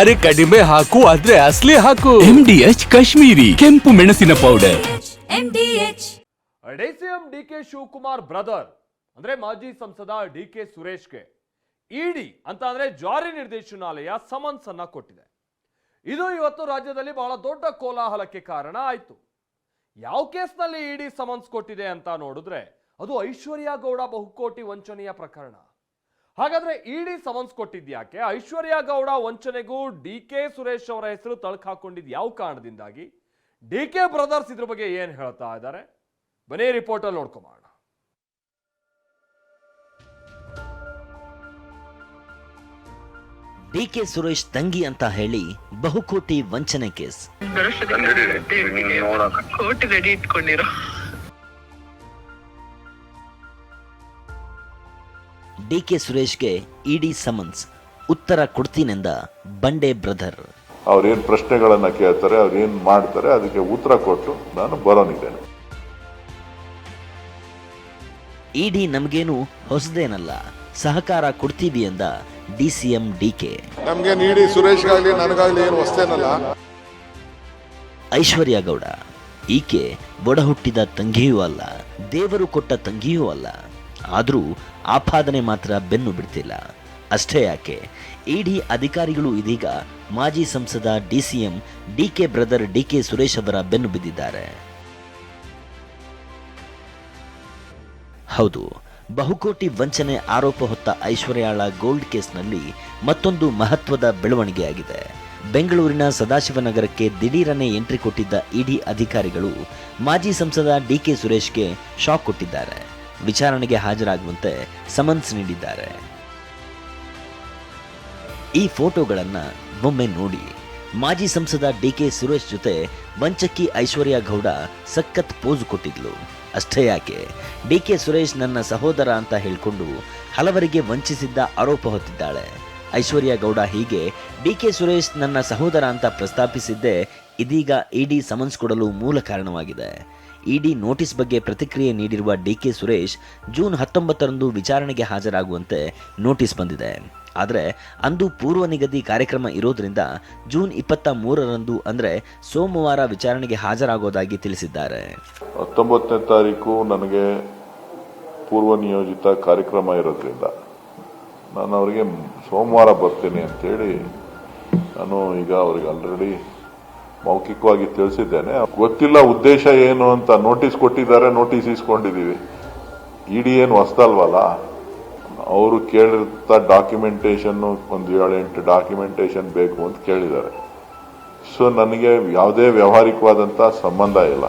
ಅರೆ ಕಡಿಮೆ ಹಾಕು ಆದ್ರೆ ಅಸ್ಲಿ ಹಾಕು. ಡಿ ಎಚ್ ಕಾಶ್ಮೀರಿ ಕೆಂಪು ಮೆಣಸಿನ powder DCM D K Shivakumar brother ಅಂದ್ರೆ ಮಾಜಿ ಸಂಸದ ಡಿ ಕೆ ಸುರೇಶ್ಗೆ. ಇಡಿ ಅಂತ ಅಂದ್ರೆ ಜಾರಿ ನಿರ್ದೇಶನಾಲಯ ಸಮನ್ಸ್ ಅನ್ನ ಕೊಟ್ಟಿದೆ. ಇದು ಇವತ್ತು ರಾಜ್ಯದಲ್ಲಿ ಬಹಳ ದೊಡ್ಡ ಕೋಲಾಹಲಕ್ಕೆ ಕಾರಣ ಆಯ್ತು. ಯಾವ ಕೇಸ್ನಲ್ಲಿ ಇಡಿ ಸಮನ್ಸ್ ಕೊಟ್ಟಿದೆ ಅಂತ ನೋಡಿದ್ರೆ ಅದು ಐಶ್ವರ್ಯ ಗೌಡ ಬಹುಕೋಟಿ ವಂಚನೆಯ ಪ್ರಕರಣ. ಹಾಗಾದ್ರೆ ಇಡಿ ಸಮನ್ಸ್ ಕೊಟ್ಟಿದ್ಯಾಕೆ ಐಶ್ವರ್ಯ ಗೌಡ ವಂಚನೆಗೂ ಡಿ ಕೆ ಸುರೇಶ್ ಅವರ ಹೆಸರು ತಳಕ್ ಹಾಕೊಂಡಿದ್ ಯಾವ ಕಾರಣದಿಂದಾಗಿ? ಡಿ ಕೆ ಬ್ರದರ್ಸ್ ಇದ್ರ ಬಗ್ಗೆ ಏನ್ ಹೇಳ್ತಾ ಇದ್ದಾರೆ? ಬನ್ನಿ ರಿಪೋರ್ಟ್ ಅಲ್ಲಿ ಡಿ ಕೆ ಸುರೇಶ್ ತಂಗಿ ಅಂತ ಹೇಳಿ ಬಹುಕೋಟಿ ವಂಚನೆ ಕೇಸ್. ಕೋಟಿ ರೆಡಿ ಇಟ್ಕೊಂಡಿರೋ ಡಿಕೆ ಸುರೇಶ್ಗೆ ಇಡಿ ಸಮನ್ಸ್ ಉತ್ತರ ಕೊಡ್ತೀನೆಂದ ಬಂಡೆ ಬ್ರದರ್. ಅವ್ರೇನ್ ಪ್ರಶ್ನೆಗಳನ್ನ ಕೇಳ್ತಾರೆ ಅವ್ರೇನ್ ಮಾಡ್ತಾರೆ ಅದಕ್ಕೆ ಉತ್ತರ ಕೊಟ್ಟು ನಾನು ಬರೋನಿದ್ದೇನೆ. ಇಡಿ ನಮಗೇನು ಹೊಸದೇನಲ್ಲ ಸಹಕಾರ ಕೊಡ್ತೀವಿ ಎಂದ ಡಿ ಕೆ. ನಮ್ಗೆ ನೀಡಿ ಸುರೇಶ್ಗಾಗಲಿ ನನಗಾಗಲಿ ಏನು ಹೊಸ್ತೇನಲ್ಲ ಐಶ್ವರ್ಯ ಗೌಡ ಈಕೆ ಬಡ ಹುಟ್ಟಿದ ತಂಗಿಯೂ ಅಲ್ಲ ದೇವರು ಕೊಟ್ಟ ತಂಗಿಯೂ ಅಲ್ಲ. ಆದರೂ ಆಪಾದನೆ ಮಾತ್ರ ಬೆನ್ನು ಬಿಡ್ತಿಲ್ಲ. ಅಷ್ಟೇ ಯಾಕೆ? ಇಡಿ ಅಧಿಕಾರಿಗಳು ಇದೀಗ ಮಾಜಿ ಸಂಸದ DCM DK brother DK Suresh ಅವರ ಬೆನ್ನು ಬಿದ್ದಿದ್ದಾರೆ. ಹೌದು, ಬಹುಕೋಟಿ ವಂಚನೆ ಆರೋಪ ಹೊತ್ತ ಐಶ್ವರ್ಯಾಳ ಗೋಲ್ಡ್ ಕೇಸ್ನಲ್ಲಿ ಮತ್ತೊಂದು ಮಹತ್ವದ ಬೆಳವಣಿಗೆಯಾಗಿದೆ ಬೆಂಗಳೂರಿನ ಸದಾಶಿವನಗರಕ್ಕೆ ದಿಢೀರನೆ ಎಂಟ್ರಿ ಕೊಟ್ಟಿದ್ದ ಇಡಿ ಅಧಿಕಾರಿಗಳು ಮಾಜಿ ಸಂಸದ ಡಿಕೆ ಸುರೇಶ್ಗೆ ಶಾಕ್ ಕೊಟ್ಟಿದ್ದಾರೆ. ವಿಚಾರಣೆಗೆ ಹಾಜರಾಗುವಂತೆ ಸಮನ್ಸ್ ನೀಡಿದ್ದಾರೆ. ಈ ಫೋಟೋಗಳನ್ನು ಒಮ್ಮೆ ನೋಡಿ ಮಾಜಿ ಸಂಸದ ಡಿಕೆ ಸುರೇಶ್ ಜೊತೆ ವಂಚಕ್ಕಿ ಐಶ್ವರ್ಯ ಗೌಡ ಸಖತ್ ಪೋಸ್ ಕೊಟ್ಟಿದ್ಲು. ಅಷ್ಟೇ ಯಾಕೆ? ಡಿಕೆ ಸುರೇಶ್ ನನ್ನ ಸಹೋದರ ಅಂತ ಹೇಳಿಕೊಂಡು ಹಲವರಿಗೆ ವಂಚಿಸಿದ್ದ ಆರೋಪ ಹೊತ್ತಿದ್ದಾಳೆ. ಐಶ್ವರ್ಯ ಗೌಡ ಹೀಗೆ ಡಿಕೆ ಸುರೇಶ್ ನನ್ನ ಸಹೋದರ ಅಂತ ಪ್ರಸ್ತಾಪಿಸಿದ್ದೇ ಇದೀಗ ಇಡಿ ಸಮನ್ಸ್ ಕೊಡಲು ಮೂಲ ಕಾರಣವಾಗಿದೆ. ಇಡಿ ನೋಟಿಸ್ ಬಗ್ಗೆ ಪ್ರತಿಕ್ರಿಯೆ ನೀಡಿರುವ ಡಿಕೆ ಸುರೇಶ್ ಜೂನ್ ಹತ್ತೊಂಬತ್ತರಂದು ವಿಚಾರಣೆಗೆ ಹಾಜರಾಗುವಂತೆ ನೋಟಿಸ್ ಬಂದಿದೆ. ಆದರೆ ಅಂದು ಪೂರ್ವ ನಿಗದಿ ಕಾರ್ಯಕ್ರಮ ಇರೋದ್ರಿಂದ ಜೂನ್ ಇಪ್ಪತ್ತ ಮೂರರಂದು ಅಂದರೆ ಸೋಮವಾರ ವಿಚಾರಣೆಗೆ ಹಾಜರಾಗೋದಾಗಿ ತಿಳಿಸಿದ್ದಾರೆ. ಹತ್ತೊಂಬತ್ತನೇ ತಾರೀಕು ನನಗೆ ಪೂರ್ವ ನಿಯೋಜಿತ ಕಾರ್ಯಕ್ರಮ ಇರೋದ್ರಿಂದ ನಾನು ಅವರಿಗೆ ಸೋಮವಾರ ಬರ್ತೀನಿ ಅಂತೇಳಿ ನಾನು ಈಗ ಅವ್ರಿಗೆ ಆಲ್ರೆಡಿ ಮೌಖಿಕವಾಗಿ ತಿಳಿಸಿದ್ದೇನೆ. ಗೊತ್ತಿಲ್ಲ ಉದ್ದೇಶ ಏನು ಅಂತ ನೋಟಿಸ್ ಕೊಟ್ಟಿದ್ದಾರೆ ನೋಟಿಸ್ ಇಸ್ಕೊಂಡಿದ್ದೀವಿ ಇಡಿ ಏನು ಹೊಸ್ತಲ್ವಲ್ಲ ಅವರು ಕೇಳಿರ್ತ ಡಾಕ್ಯುಮೆಂಟೇಶನ್ನು ಒಂದು ಏಳೆಂಟು ಡಾಕ್ಯುಮೆಂಟೇಶನ್ ಬೇಕು ಅಂತ ಕೇಳಿದ್ದಾರೆ. ಸೊ ನನಗೆ ಯಾವುದೇ ವ್ಯಾವಹಾರಿಕವಾದಂಥ ಸಂಬಂಧ ಇಲ್ಲ.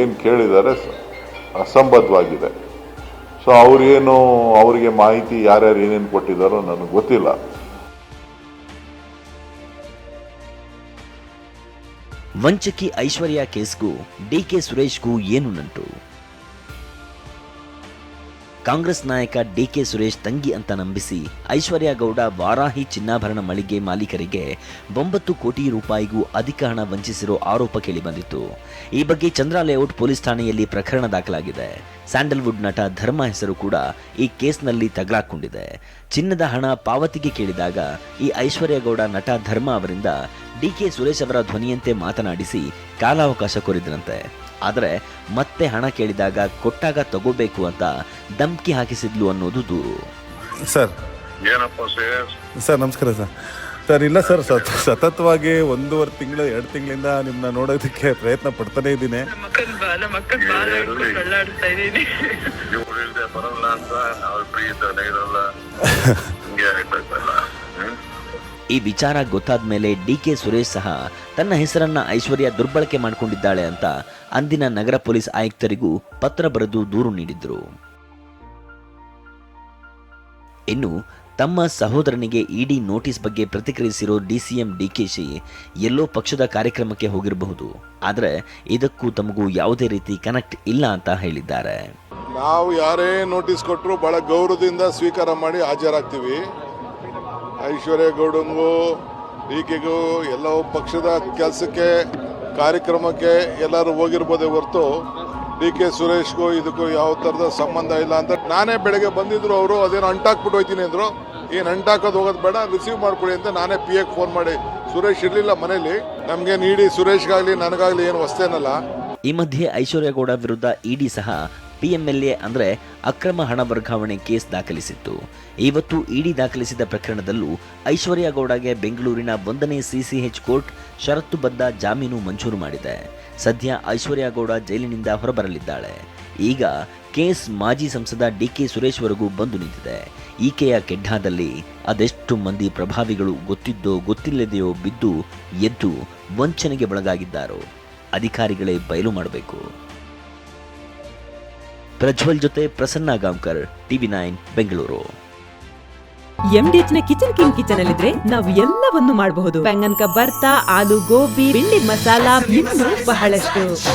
ಏನು ಕೇಳಿದ್ದಾರೆ? ಅಸಂಬದ್ಧವಾಗಿದೆ. ಸೊ ಅವ್ರೇನು ಅವರಿಗೆ ಮಾಹಿತಿ ಯಾರ್ಯಾರು ಏನೇನು ಕೊಟ್ಟಿದ್ದಾರೋ ನನಗೆ ಗೊತ್ತಿಲ್ಲ. ವಂಚಕಿ ಐಶ್ವರ್ಯ ಕೇಸ್ಗೂ ಡಿಕೆ ಸುರೇಶ್ಗೂ ಏನು ನಂಟು? ಕಾಂಗ್ರೆಸ್ ನಾಯಕ ಡಿಕೆ ಸುರೇಶ್ ತಂಗಿ ಅಂತ ನಂಬಿಸಿ ಐಶ್ವರ್ಯ ಗೌಡ ವಾರಾಹಿ ಚಿನ್ನಾಭರಣ ಮಳಿಗೆ ಮಾಲೀಕರಿಗೆ ಒಂಬತ್ತು ಕೋಟಿ ರೂಪಾಯಿಗೂ ಅಧಿಕ ಹಣ ವಂಚಿಸಿರೋ ಆರೋಪ ಕೇಳಿಬಂದಿತ್ತು. ಈ ಬಗ್ಗೆ ಚಂದ್ರ ಲೇಔಟ್ ಪೊಲೀಸ್ ಠಾಣೆಯಲ್ಲಿ ಪ್ರಕರಣ ದಾಖಲಾಗಿದೆ. ಸ್ಯಾಂಡಲ್ವುಡ್ ನಟ ಧರ್ಮ ಹೆಸರು ಕೂಡ ಈ ಕೇಸ್ನಲ್ಲಿ ತಗಲಾಕೊಂಡಿದೆ. ಚಿನ್ನದ ಹಣ ಪಾವತಿಗೆ ಕೇಳಿದಾಗ ಈ ಐಶ್ವರ್ಯ ಗೌಡ ನಟ ಧರ್ಮ ಅವರಿಂದ ಡಿಕೆ ಸುರೇಶ್ ಅವರ ಧ್ವನಿಯಂತೆ ಮಾತನಾಡಿಸಿ ಕಾಲಾವಕಾಶ ಕೋರಿದ್ರಂತೆ. ಆದರೆ ಮತ್ತೆ ಹಣ ಕೇಳಿದಾಗ ಕೊಟ್ಟಾಗ ತಗೋಬೇಕು ಅಂತ ಧಮ್ಕಿ ಹಾಕಿಸಿದ್ಲು ಅನ್ನೋದು ದೂರು. ಸರ್. ಏನಪ್ಪ ಶ್ರೇಯಸ್ ಸರ್ ನಮಸ್ಕಾರ ಸರ್. ಸರ್ ಇಲ್ಲ ಸರ್ ಸತ್ ಸತತವಾಗಿ ಒಂದೂವರೆ ತಿಂಗಳು ಎರಡು ತಿಂಗಳಿಂದ ನಿಮ್ಮನ್ನ ನೋಡೋದಕ್ಕೆ ಪ್ರಯತ್ನ ಪಡ್ತಾನೆ ಇದ್ದೀನಿ. ನಮ್ಮ ಅಕ್ಕನ ಬಾ ನಮ್ಮ ಅಕ್ಕನ ಬಾಲ ಹಿಡ್ಕೊಂಡು ಅಳ್ಳಾಡ್ತಾ ಇದೀನಿ ಇವ್ರು ಇಲ್ದೆ ಬರಲ್ಲ ಅಂತ ನಾವು ಫ್ರೀ ಇದ್ದಾನೆ ಇರಲ್ಲ. ಹಿಂಗೆ ಆಯ್ತಲ್ಲ ಹ್ಮ್? ಈ ವಿಚಾರ ಗೊತ್ತಾದ ಮೇಲೆ ಡಿ ಕೆ ಸುರೇಶ್ ಸಹ ತನ್ನ ಹೆಸರನ್ನ ಐಶ್ವರ್ಯ ದುರ್ಬಳಕೆ ಮಾಡಿಕೊಂಡಿದ್ದಾಳೆ ಅಂತ ಅಂದಿನ ನಗರ ಪೊಲೀಸ್ ಆಯುಕ್ತರಿಗೂ ಪತ್ರ ಬರೆದು ದೂರು ನೀಡಿದ್ರು. ಇನ್ನು ತಮ್ಮ ಸಹೋದರನಿಗೆ ಇಡಿ ನೋಟಿಸ್ ಬಗ್ಗೆ ಪ್ರತಿಕ್ರಿಯಿಸಿರೋ ಡಿಸಿಎಂ ಡಿಕೆಶಿ ಎಲ್ಲೋ ಪಕ್ಷದ ಕಾರ್ಯಕ್ರಮಕ್ಕೆ ಹೋಗಿರಬಹುದು. ಆದರೆ ಇದಕ್ಕೂ ತಮಗೂ ಯಾವುದೇ ರೀತಿ ಕನೆಕ್ಟ್ ಇಲ್ಲ ಅಂತ ಹೇಳಿದ್ದಾರೆ. ನಾವು ಯಾರೇ ನೋಟಿಸ್ ಕೊಟ್ಟರು ಬಹಳ ಗೌರವದಿಂದ ಸ್ವೀಕಾರ ಮಾಡಿ ಹಾಜರಾಗ್ತೀವಿ. ಐಶ್ವರ್ಯ ಗೌಡಂಗೂ ಎಲ್ಲೋ ಎಲ್ಲ ಪಕ್ಷದ ಕೆಲಸಕ್ಕೆ, ಕಾರ್ಯಕ್ರಮಕ್ಕೆ ಎಲ್ಲರೂ ಹೋಗಿರ್ಬೋದೇ ಹೊರತು ಡಿ ಕೆ ಸುರೇಶ್ಗೂ ಇದಕ್ಕೂ ಯಾವ ಥರದ ಸಂಬಂಧ ಇಲ್ಲ ಅಂತ ನಾನೇ ಬೆಳಗ್ಗೆ ಬಂದಿದ್ರು ಅವರು, ಅದೇನು ಅಂಟಾಕ್ಬಿಟ್ಟು ಹೋಯ್ತೀನಿ ಅಂದರು. ಏನು ಅಂಟಾಕೋದು ಹೋಗೋದು ಬೇಡ ರಿಸೀವ್ ಮಾಡ್ಕೊಳ್ಳಿ ಅಂತ ನಾನೇ ಪಿ ಎಗೆ ಫೋನ್ ಮಾಡಿ. ಸುರೇಶ್ ಇರಲಿಲ್ಲ ಮನೇಲಿ. ನಮಗೆ ನೀಡಿ ಸುರೇಶ್ಗಾಗಲಿ, ನನಗಾಗಲಿ ಏನು ಹೊಸ್ತೇನಲ್ಲ ಈ ಮಧ್ಯೆ ಐಶ್ವರ್ಯ ಗೌಡ ವಿರುದ್ಧ ಇಡಿ ಸಹ ಪಿಎಂಎಲ್ಎ ಅಂದ್ರೆ ಅಕ್ರಮ ಹಣ ವರ್ಗಾವಣೆ ಕೇಸ್ ದಾಖಲಿಸಿತ್ತು. ಇವತ್ತು ಇಡಿ ದಾಖಲಿಸಿದ ಪ್ರಕರಣದಲ್ಲೂ ಐಶ್ವರ್ಯ ಗೌಡಗೆ ಬೆಂಗಳೂರಿನ ಒಂದನೇ ಸಿಸಿಎಚ್ ಕೋರ್ಟ್ ಷರತ್ತುಬದ್ಧ ಜಾಮೀನು ಮಂಜೂರು ಮಾಡಿದೆ. ಸದ್ಯ ಐಶ್ವರ್ಯ ಗೌಡ ಜೈಲಿನಿಂದ ಹೊರಬರಲಿದ್ದಾಳೆ. ಈಗ ಕೇಸ್ ಮಾಜಿ ಸಂಸದ ಡಿಕೆ ಸುರೇಶ್ವರೆಗೂ ಬಂದು ನಿಂತಿದೆ. ಈಕೆಯ ಕೆಡ್ಡಾದಲ್ಲಿ ಅದೆಷ್ಟು ಮಂದಿ ಪ್ರಭಾವಿಗಳು ಗೊತ್ತಿದ್ದೋ ಗೊತ್ತಿಲ್ಲದೆಯೋ ಬಿದ್ದು ಎದ್ದು ವಂಚನೆಗೆ ಒಳಗಾಗಿದ್ದಾರೋ ಅಧಿಕಾರಿಗಳೇ ಬಯಲು ಮಾಡಬೇಕು. ಪ್ರಜ್ವಲ್ ಜೊತೆ ಪ್ರಸನ್ನ ಗಾಂವ್ಕರ್ ಟಿವಿ ನೈನ್ ಬೆಂಗಳೂರು. ಎಂಡಿಎಚ್ನ ಕಿಚನ್ ಕಿಂಗ್ ಕಿಚನ್ ಅಲ್ಲಿದ್ರೆ ನಾವು ಎಲ್ಲವನ್ನು ಮಾಡಬಹುದು. ಬೆಂಗನ್ ಬರ್ತಾ ಆಲೂ ಗೋಬಿ ಬಿಂಡಿ ಮಸಾಲಾ ಇನ್ನೂ ಬಹಳಷ್ಟು.